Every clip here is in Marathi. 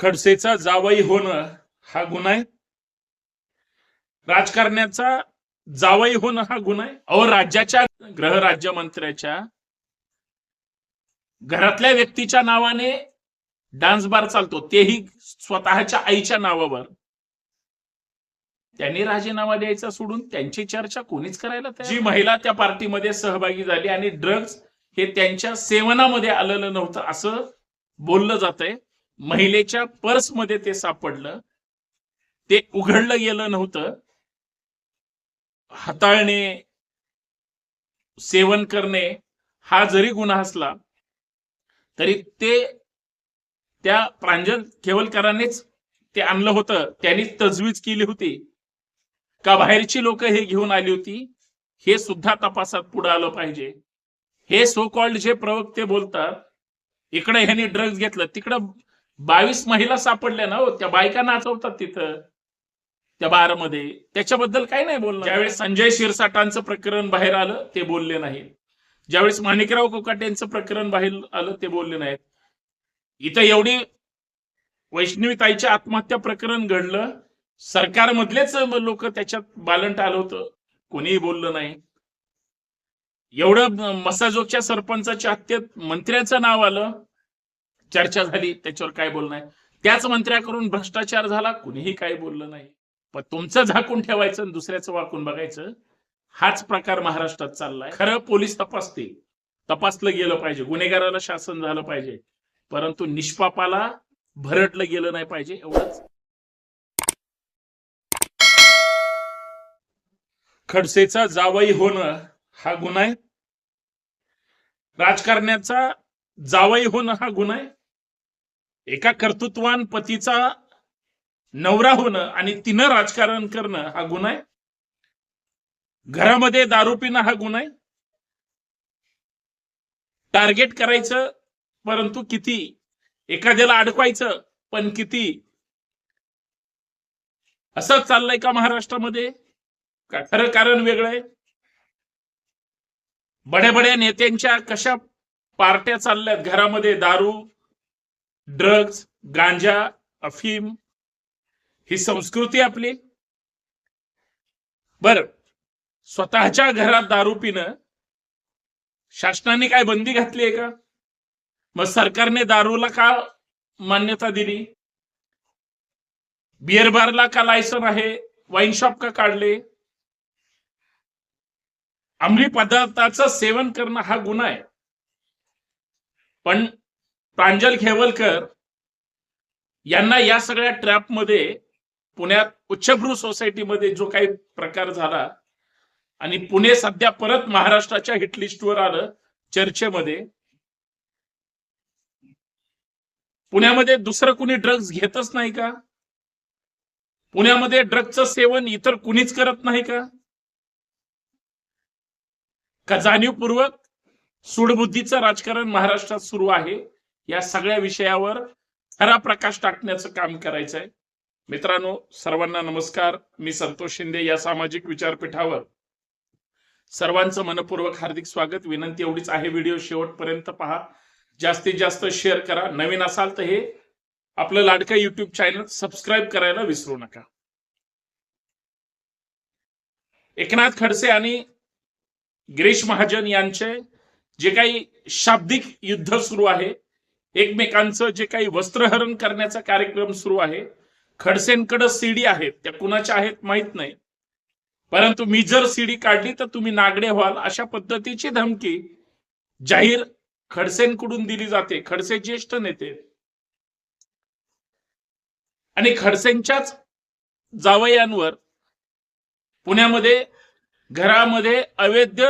खडसेचा जावई होणं हा गुन्हा आहे. राजकारण्याचा जावई होणं हा गुन्हा आहे. अहो राज्याच्या गृहराज्यमंत्र्याच्या घरातल्या व्यक्तीच्या नावाने डान्स बार चालतो. तेही स्वतःच्या आईच्या नावावर. त्यांनी राजीनामा द्यायचा सोडून त्यांची चर्चा कोणीच करायला जी महिला त्या पार्टीमध्ये सहभागी झाली आणि ड्रग्ज हे त्यांच्या सेवनामध्ये आलेलं नव्हतं असं बोललं जात आहे महिलेच्या पर्समध्ये ते सापडलं. ते उघडलं गेलं नव्हतं. हाताळणे सेवन करणे हा जरी गुन्हा असला तरी ते त्या प्रांजल केवलकरांनीच ते आणलं होतं. त्यांनी तजवीज केली होती. का बाहेरची लोक हे घेऊन आली होती? हे सुद्धा तपासात पुढे आलं पाहिजे. हे सो कॉल्ड जे प्रवक्ते बोलतात इकडे ह्यांनी ड्रग्ज घेतलं तिकडं बावीस महिला सापडल्या ना हो त्या बायका नाचवतात तिथं त्या बारमध्ये. त्याच्याबद्दल काही नाही बोललं ज्यावेळेस संजय शिरसाटांचं प्रकरण बाहेर आलं ते बोलले नाहीत. ज्यावेळेस माणिकराव कोकाटेंचं प्रकरण बाहेर आलं ते बोलले नाहीत. इथं एवढी वैष्णवीताईच्या आत्महत्या प्रकरण घडलं सरकारमधलेच लोक त्याच्यात बालंट आलं होतं. कोणीही बोललं नाही. एवढं मसाजोगच्या सरपंचाच्या हत्येत मंत्र्याचं नाव आलं. चर्चा झाली त्याच्यावर काय बोलणं आहे? त्याच मंत्र्याकडून भ्रष्टाचार झाला कुणीही काही बोललं नाही. पण तुमचं झाकून ठेवायचं आणि दुसऱ्याचं वाकून बघायचं हाच प्रकार महाराष्ट्रात चाललाय. खरं पोलीस तपासतील. तपासलं गेलं पाहिजे. गुन्हेगाराला शासन झालं पाहिजे. परंतु निष्पापाला भरटलं गेलं नाही पाहिजे एवढंच. खडसेचा जावई होणं हा गुन्हा आहे. राजकारण्याचा जावई होणं हा गुन्हा आहे. एका कर्तृत्वान पतीचा नवरा होणं आणि तिनं राजकारण करणं हा गुन्हा आहे. घरामध्ये दारू पिणं हा गुन्हा आहे. टार्गेट करायचं परंतु किती? एखाद्याला अडकवायचं पण किती? असंच चाललंय का महाराष्ट्रामध्ये? का खरं कारण वेगळं आहे? बड्या बड्या नेत्यांच्या कशा पार्ट्या चालल्यात घरामध्ये दारू ड्रग्ज गांजा अफीम ही संस्कृती आपली. बर स्वतःच्या घरात दारू पिणं शासनाने काय बंदी घातली आहे का? मग सरकारने दारूला का मान्यता दिली? बिअर बारला का लायसन आहे? वाईन शॉप का काढले? अंमली पदार्थाचं सेवन करणं हा गुन्हा आहे. पण प्रांजल खेवलकर यांना या सगळ्या ट्रॅपमध्ये पुण्यात उच्चभ्रू सोसायटीमध्ये जो काही प्रकार झाला आणि पुणे सध्या परत महाराष्ट्राच्या हिटलिस्टवर आलं चर्चेमध्ये पुण्यामध्ये दुसरं कुणी ड्रग्ज घेतच नाही का? पुण्यामध्ये ड्रग्जचं सेवन इतर कुणीच करत नाही का? का जाणीवपूर्वक सूडबुद्धीचं राजकारण महाराष्ट्रात सुरू आहे. या सगळ्या विषयावर खरा प्रकाश टाकण्याचं काम करायचं आहे मित्रांनो सर्वांना नमस्कार. मी संतोष शिंदे या सामाजिक विचारपीठावर. सर्वांचं मनपूर्वक हार्दिक स्वागत. विनंती एवढीच आहे व्हिडिओ शेवटपर्यंत पहा. जास्तीत जास्त शेअर करा. नवीन असाल तर हे आपलं लाडकं युट्यूब चॅनल सबस्क्राईब करायला विसरू नका. एकनाथ खडसे आणि गिरीश महाजन यांचे जे काही शाब्दिक युद्ध सुरू आहे एकमेकांचं जे काही वस्त्रहरण करण्याचा कार्यक्रम सुरू आहे. खडसेंकडे सीडी आहेत. त्या कुणाच्या आहेत माहीत नाही. परंतु मी जर सीडी काढली तर तुम्ही नागडे व्हाल अशा पद्धतीची धमकी जाहीर खडसेंकडून दिली जाते. खडसे ज्येष्ठ नेते. आणि खडसेंच्याच जावयांवर पुण्यामध्ये घरामध्ये अवैध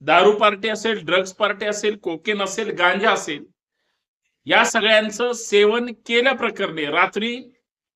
दारू पार्टी असेल ड्रग्ज पार्टी असेल कोकेन असेल गांजा असेल या सगळ्यांचं सेवन केल्या प्रकरणी रात्री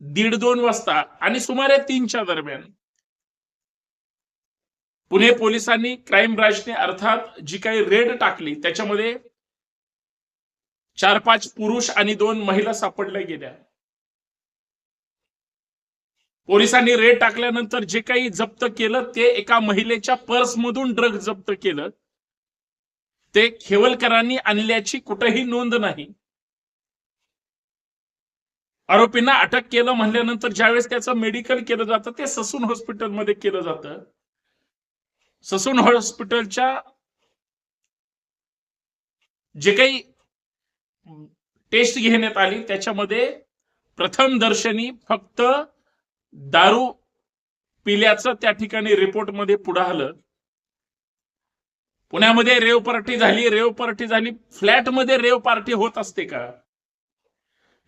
दीड दोन वाजता आणि सुमारे तीनच्या दरम्यान पुणे पोलिसांनी क्राईम ब्रांचने अर्थात जी काही रेड टाकली त्याच्यामध्ये चार पाच पुरुष आणि दोन महिला सापडल्या गेल्या. पोलिसांनी रेड टाकल्यानंतर जे काही जप्त केलं ते एका महिलेच्या पर्समधून ड्रग जप्त केलं. ते खेवलकरांनी आणल्याची कुठेही नोंद नाही. आरोपींना अटक केलं म्हणल्यानंतर ज्यावेळेस त्याचं मेडिकल केलं जातं ते ससून हॉस्पिटलमध्ये केलं जातं. ससून हॉस्पिटलच्या जे काही टेस्ट घेण्यात आली त्याच्यामध्ये प्रथम दर्शनी फक्त दारू पिल्याचं त्या ठिकाणी रिपोर्टमध्ये पुढे आलं. पुण्यामध्ये रेव पार्टी झाली रेव पार्टी झाली फ्लॅटमध्ये रेव पार्टी होत असते का?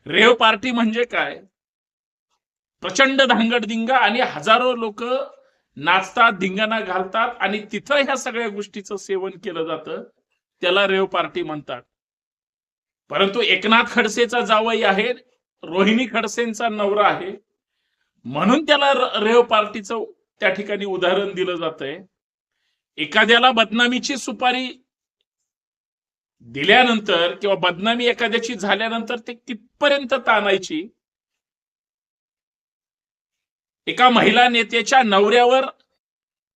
रेव पार्टी म्हणजे काय? प्रचंड धांगडधिंगा आणि हजारो लोक नाचतात धिंगाणा घालतात आणि तिथं ह्या सगळ्या गोष्टीचं सेवन केलं जातं. त्याला रेव पार्टी म्हणतात. परंतु एकनाथ खडसेचा जावई आहे रोहिणी खडसेंचा नवरा आहे. म्हणून त्याला रेव पार्टीचं त्या ठिकाणी उदाहरण दिलं जात आहे एखाद्याला बदनामीची सुपारी दिल्यानंतर किंवा बदनामी एखाद्याची झाल्यानंतर ते कितपर्यंत ताणायची? एका महिला नेत्याच्या नवऱ्यावर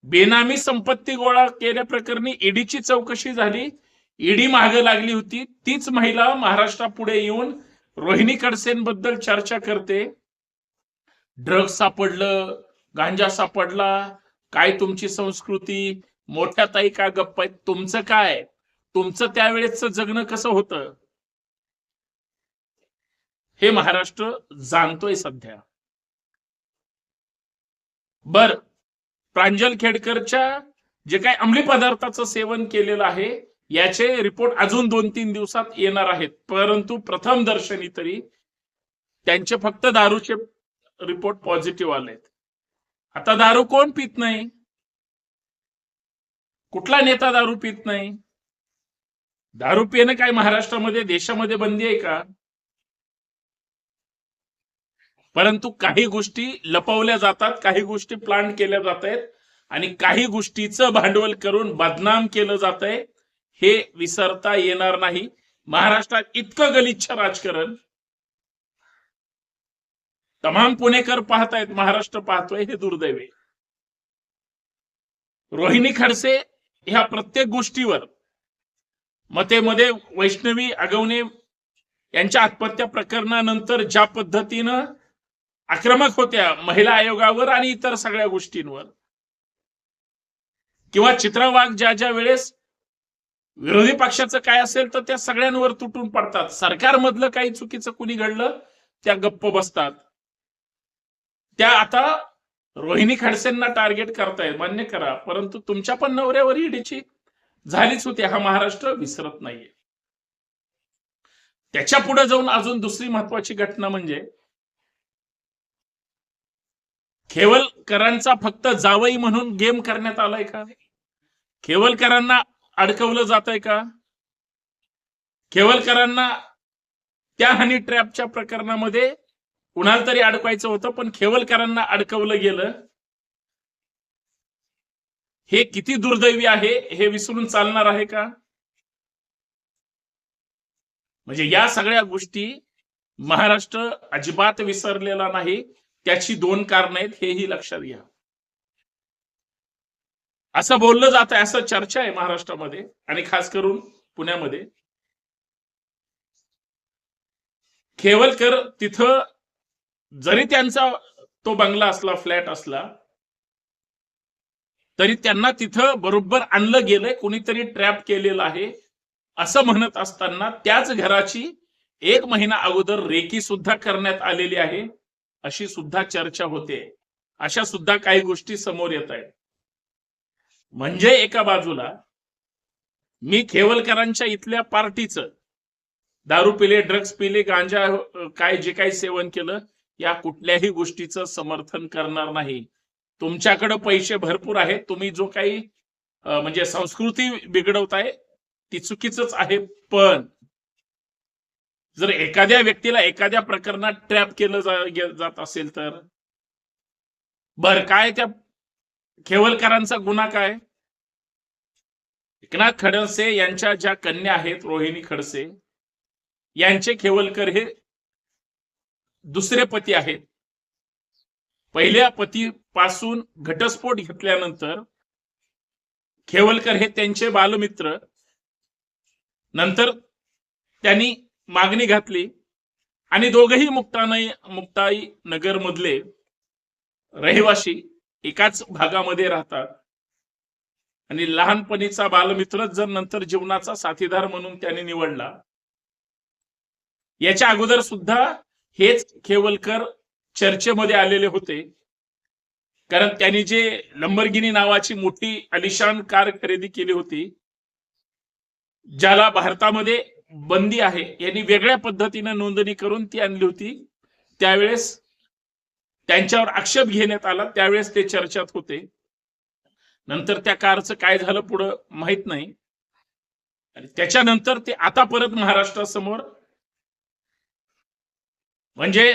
बेनामी संपत्ती गोळा केल्याप्रकरणी ईडीची चौकशी झाली. ईडी माग लागली होती. तीच महिला महाराष्ट्रापुढे येऊन रोहिणी खडसेंबद्दल चर्चा करते. ड्रग सापडलं गांजा सापडला काय तुमची संस्कृती मोठ्या ताई का गप्प आहेत तुमचं काय? तुमचं त्यावेळेच जगणं कसं होतं? हे महाराष्ट्र जाणतोय सध्या. बर प्रांजल खेडकरच्या जे काही अंमली पदार्थाचं सेवन केलेलं आहे याचे रिपोर्ट अजून दोन तीन दिवसात येणार आहेत. परंतु प्रथम दर्शनी तरी त्यांचे फक्त दारूचे रिपोर्ट पॉझिटिव्ह आलेत. आता दारू कोण पित नाही? कुठला नेता दारू पित नाही? दारू पिणं काय महाराष्ट्रामध्ये देशामध्ये बंदी आहे का? परंतु काही गोष्टी लपवल्या जातात काही गोष्टी प्लांट केल्या जात आहेत आणि काही गोष्टीचं भांडवल करून बदनाम केलं जात आहे हे विसरता येणार नाही. महाराष्ट्रात इतकं गलिच्छ राजकारण. तमाम पुणेकर पाहतायत महाराष्ट्र पाहतोय हे दुर्दैव आहे. रोहिणी खडसे ह्या प्रत्येक गोष्टीवर मतेमध्ये वैष्णवी अगवणे यांच्या आत्महत्या प्रकरणानंतर ज्या पद्धतीनं आक्रमक होत्या महिला आयोगावर आणि इतर सगळ्या गोष्टींवर किंवा चित्रा वाघ ज्या ज्या वेळेस विरोधी पक्षाचं काय असेल तर त्या सगळ्यांवर तुटून पडतात. सरकारमधलं काही चुकीचं कुणी घडलं त्या गप्प बसतात. त्या आता रोहिणी खडसेंना टार्गेट करतायत मान्य करा. परंतु तुमच्या पण नवऱ्यावर ईडीची झालीच होती. हा महाराष्ट्र विसरत नाहीये. त्याच्या पुढे जाऊन अजून दुसरी महत्वाची घटना म्हणजे खेवलकरांचा फक्त जावई म्हणून गेम करण्यात आलाय का? खेवलकरांना अडकवलं जात आहे का? खेवलकरांना त्या हनी ट्रॅपच्या प्रकरणामध्ये कुणाला तरी अडकवायचं होतं पण खेवलकरांना अडकवलं गेलं. हे किती दुर्दैवी आहे? हे विसरून चालणार आहे का? म्हणजे या सगळ्या गोष्टी महाराष्ट्र अजिबात विसरलेला नाही. त्याची दोन कारण आहेत हेही लक्षात घ्या. असं बोललं जात आहे असं चर्चा आहे महाराष्ट्रामध्ये आणि खास करून पुण्यामध्ये. खेवलकर तिथं जरी त्यांचा तो बंगला असला फ्लॅट असला तरी त्यांना तिथं बरोबर आणलं गेलंय कोणीतरी ट्रॅप केलेलं आहे. असं म्हणत असताना त्याच घराची एक महिना अगोदर रेकी सुद्धा करण्यात आलेली आहे. अशी सुद्धा चर्चा होते. अशा सुद्धा काही गोष्टी समोर येत आहेत. म्हणजे एका बाजूला मी खेवलकरांच्या इथल्या पार्टीचं दारू पिले ड्रग्स पिले गांजा काय जे काही सेवन केलं या कुठल्याही गोष्टीचं समर्थन करणार नाही. तुमच्याकडे पैसे भरपूर आहेत. तुम्ही जो काही म्हणजे संस्कृती बिघडवताय ती चुकीच आहे. पण जर एखाद्या व्यक्तीला एखाद्या प्रकरणात ट्रॅप केलं जात असेल तर? बर काय त्या खेवलकरांचा गुन्हा काय? एकनाथ खडसे यांच्या ज्या कन्या आहेत रोहिणी खडसे यांचे खेवलकर हे दुसरे पती आहेत. पहिल्या पतीपासून घटस्फोट घेतल्यानंतर खेवलकर हे त्यांचे बालमित्र. नंतर त्यांनी मागणी घातली आणि दोघही मुक्तानाई मुक्ताई नगर मधले रहिवासी एकाच भागामध्ये राहतात. आणि लहानपणीचा बालमित्रच जर नंतर जीवनाचा साथीदार म्हणून त्याने निवडला. याच्या अगोदर सुद्धा हेच खेवलकर चर्चेमध्ये आलेले होते. कारण त्यांनी जे लंबरगिनी नावाची मोठी अलिशान कार खरेदी केली होती ज्याला भारतामध्ये बंदी आहे यांनी वेगळ्या पद्धतीने नोंदणी करून ती आणली होती. त्यावेळेस त्यांच्यावर आक्षेप घेण्यात आला त्यावेळेस ते चर्चेत होते. नंतर त्या कारचं काय झालं पुढं माहीत नाही. आणि त्याच्यानंतर ते आता परत महाराष्ट्रासमोर म्हणजे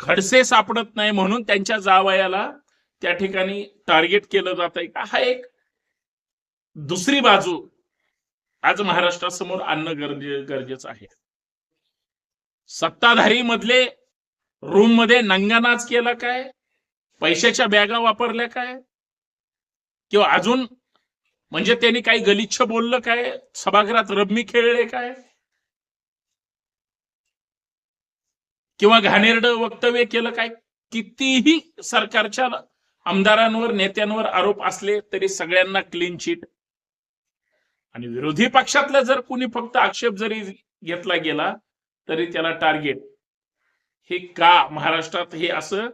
खडसे सापडत नाही म्हणून त्यांच्या जावयाला त्या ठिकाणी टार्गेट केलं जात आहे का? हा एक दुसरी बाजू आज महाराष्ट्रासमोर आणणं गरजे गरजेचं आहे. सत्ताधारी मधले रूममध्ये नंगानाच केला काय? पैशाच्या बॅगा वापरल्या काय? किंवा अजून म्हणजे त्यांनी काही गलिच्छ बोललं काय? सभागृहात रम्मी खेळले काय? किंवा घाणेरडं वक्तव्य केलं काय? कितीही सरकारच्या आमदारांवर नेत्यांवर आरोप असले तरी सगळ्यांना क्लीन चिट आणि विरोधी पक्षातला जर कुणी फक्त आक्षेप जरी घेतला गेला तरी त्याला टार्गेट हे का? महाराष्ट्रात हे असं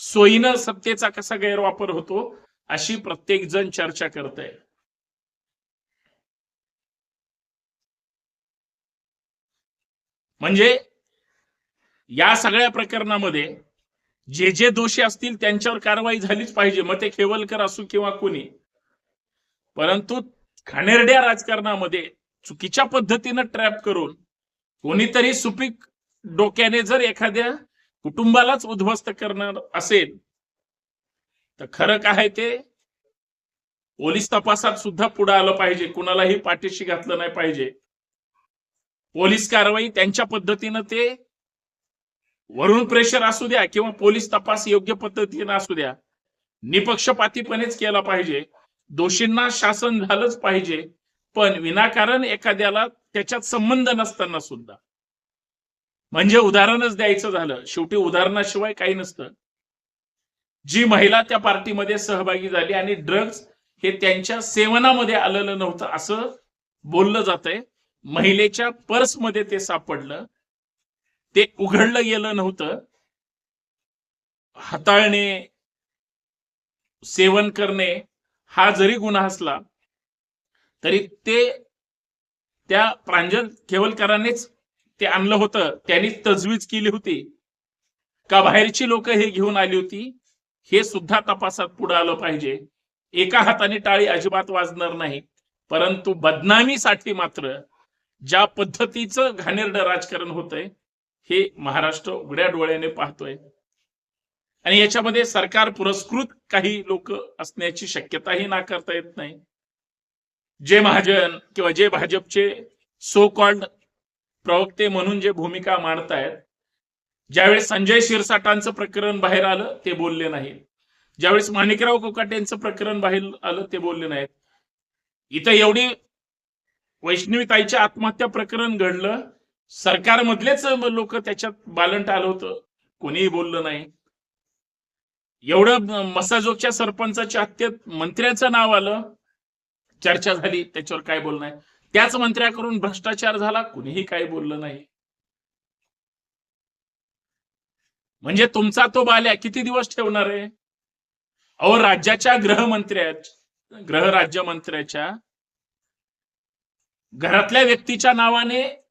सोयीनं सत्तेचा कसा गैरवापर होतो अशी प्रत्येक जण चर्चा करत आहे म्हणजे या सगळ्या प्रकरणामध्ये जे जे दोषी असतील त्यांच्यावर कारवाई झालीच पाहिजे. मग ते खेवलकर असू किंवा कोणी. परंतु खणेरड्या राजकारणामध्ये चुकीच्या पद्धतीनं ट्रॅप करून कोणीतरी सुपीक डोक्याने जर एखाद्या कुटुंबालाच उद्ध्वस्त करणार असेल तर खरं काय ते? पोलीस तपासात सुद्धा पुढे आलं पाहिजे. कुणालाही पाठीशी घातलं नाही पाहिजे. पोलीस कारवाई त्यांच्या पद्धतीनं ते वरून प्रेशर असू द्या किंवा पोलीस तपास योग्य पद्धतीने असू द्या निपक्षपातीपणेच केला पाहिजे. दोषींना शासन झालंच पाहिजे पण विनाकारण एखाद्याला त्याच्यात संबंध नसताना सुद्धा. म्हणजे उदाहरणच द्यायचं झालं. शेवटी उदाहरणाशिवाय काही नसतं. जी महिला त्या पार्टीमध्ये सहभागी झाली आणि ड्रग्ज हे त्यांच्या सेवनामध्ये आलेलं नव्हतं असं बोललं जात आहे महिलेच्या पर्समध्ये ते सापडलं. ते उघडलं गेलं नव्हतं. हाताळणे सेवन करणे हा जरी गुन्हा असला तरी ते त्या प्रांजल केवलकरांनीच ते आणलं होतं. त्यांनी तजवीज केली होती. का बाहेरची लोक हे घेऊन आली होती हे सुद्धा तपासात पुढे आलं पाहिजे. एका हाताने टाळी अजिबात वाजणार नाही परंतु बदनामीसाठी मात्र ज्या पद्धतीचं घाणेरडं राजकारण होतंय हे महाराष्ट्र उघड्या डोळ्याने पाहतोय. आणि याच्यामध्ये सरकार पुरस्कृत काही लोक असण्याची शक्यताही नाकारता येत नाही. जे महाजन किंवा जे भाजपचे सो कॉल्ड प्रवक्ते म्हणून जे भूमिका मांडतायत ज्यावेळेस संजय शिरसाटांचं प्रकरण बाहेर आलं ते बोलले नाहीत. ज्यावेळेस माणिकराव कोकाटेंचं प्रकरण बाहेर आलं ते बोलले नाहीत. इथं एवढी वैष्णवीताईच्या आत्महत्या प्रकरण घडलं सरकारमधलेच लोक त्याच्यात बालंट आलं होतं. कोणीही बोललं नाही. एवढं मसाजोगच्या सरपंचाच्या हत्येत मंत्र्याचं नाव आलं. चर्चा झाली त्याच्यावर काय बोलणं आहे? त्याच मंत्र्याकडून भ्रष्टाचार झाला कुणीही काही बोललं नाही. म्हणजे तुमचा तो बाल्या किती दिवस ठेवणार आहे? अहो राज्याच्या गृहमंत्र्या गृह राज्यमंत्र्याच्या घरातल्या व्यक्तीच्या नावाने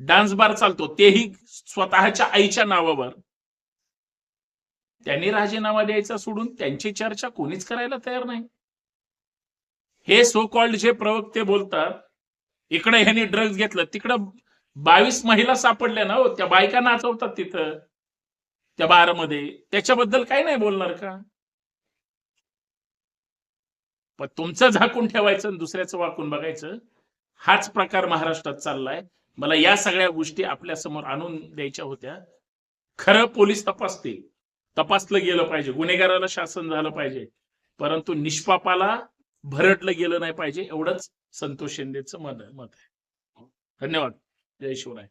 डान्स बार चालतो तेही स्वतःच्या आईच्या नावावर. त्यांनी राजीनामा द्यायचा सोडून त्यांची चर्चा कोणीच करायला तयार नाही. हे सो कॉल्ड जे प्रवक्ते बोलतात इकडे ह्यांनी ड्रग्ज घेतलं तिकडं बावीस महिला सापडल्या ना हो त्या बायका नाचवतात तिथं त्या बारमध्ये. त्याच्याबद्दल काही नाही बोलणार का? पण तुमचं झाकून ठेवायचं आणि दुसऱ्याचं वाकून बघायचं हाच प्रकार महाराष्ट्रात चाललाय. मला या सगळ्या गोष्टी आपल्यासमोर आणून द्यायच्या होत्या. खरं पोलीस तपासतील. तपासलं गेलं पाहिजे. गुन्हेगाराला शासन झालं पाहिजे. परंतु निष्पापाला भरटलं गेलं नाही पाहिजे. एवढंच संतोष शिंदेचं मत मत आहे. धन्यवाद. जय शिवराय.